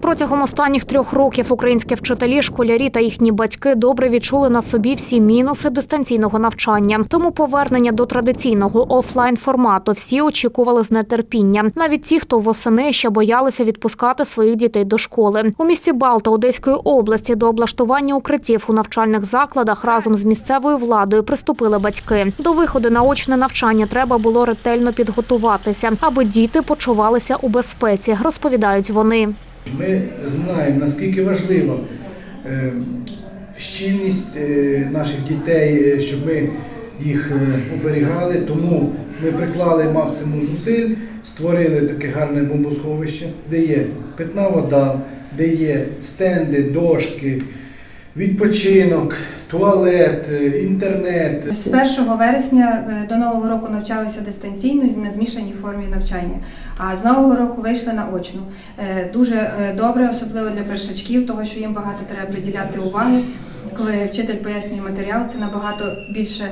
Протягом останніх трьох років українські вчителі, школярі та їхні батьки добре відчули на собі всі мінуси дистанційного навчання. Тому повернення до традиційного офлайн формату всі очікували з нетерпінням. Навіть ті, хто восени ще боялися відпускати своїх дітей до школи. У місті Балта Одеської області до облаштування укриттів у навчальних закладах разом з місцевою владою приступили батьки. До виходу на очне навчання треба було ретельно підготуватися, аби діти почувалися у безпеці, розповідають вони. Ми знаємо, наскільки важлива е, щільність е, наших дітей, е, щоб ми їх оберігали. Тому ми приклали максимум зусиль, створили таке гарне бомбосховище, де є питна вода, де є стенди, дошки, відпочинок, туалет, е, інтернет. З 1 вересня е, до нового року навчалися дистанційно на змішаній формі навчання. А з нового року вийшли на очну. Е, Дуже добре, особливо для першачків, тому що їм багато треба приділяти уваги. Коли вчитель пояснює матеріал, це набагато більше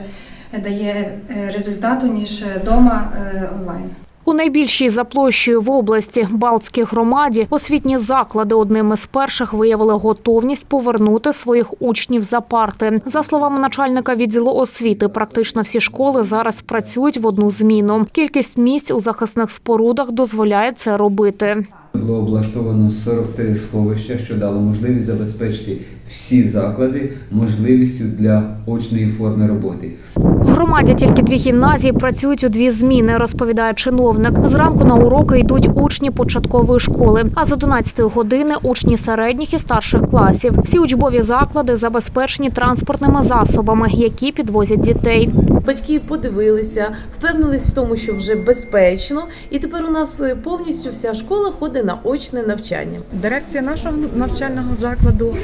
дає результату ніж вдома онлайн. У найбільшій за площею в області Балтській громаді освітні заклади одним із перших виявили готовність повернути своїх учнів за парти. За словами начальника відділу освіти, практично всі школи зараз працюють в одну зміну. Кількість місць у захисних спорудах дозволяє це робити. Було облаштовано 43 сховища, що дало можливість забезпечити всі заклади можливістю для очної форми роботи. В громаді тільки дві гімназії працюють у дві зміни, розповідає чиновник. Зранку на уроки йдуть учні початкової школи, а з 11 години учні середніх і старших класів. Всі учбові заклади забезпечені транспортними засобами, які підвозять дітей. Батьки подивилися, впевнились в тому, що вже безпечно, і тепер у нас е, повністю вся школа ходить на очне навчання. Дирекція нашого навчального закладу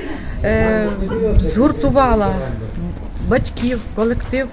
е, згуртувала батьків, колектив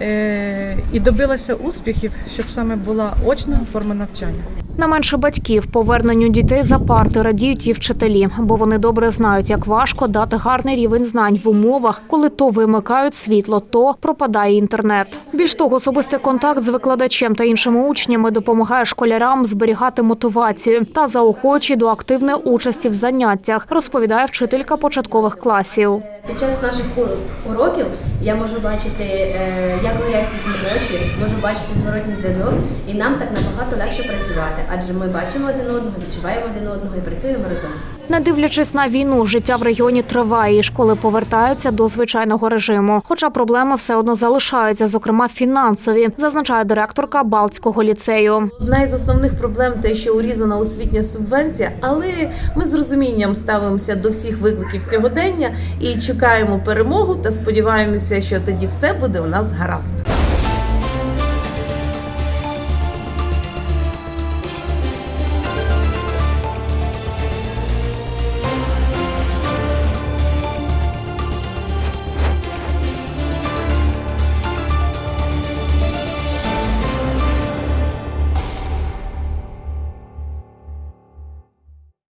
е, і добилася успіхів, щоб саме була очна форма навчання. На менше батьків поверненню дітей за парти радіють і вчителі, бо вони добре знають, як важко дати гарний рівень знань в умовах, коли то вимикають світло, то пропадає інтернет. Більш того, особистий контакт з викладачем та іншими учнями допомагає школярам зберігати мотивацію та заохочує до активної участі в заняттях, розповідає вчителька початкових класів. Під час наших ур- уроків я можу бачити, е, як горять їхні очі, можу бачити зворотній зв'язок, і нам так набагато легше працювати, адже ми бачимо один одного, відчуваємо один одного і працюємо разом. Не дивлячись на війну, життя в районі триває, і школи повертаються до звичайного режиму. Хоча проблеми все одно залишаються, зокрема фінансові, зазначає директорка Балтського ліцею. Одна із основних проблем те, що урізана освітня субвенція, але ми з розумінням ставимося до всіх викликів сьогодення і чекаємо перемогу та сподіваємося, що тоді все буде у нас гаразд.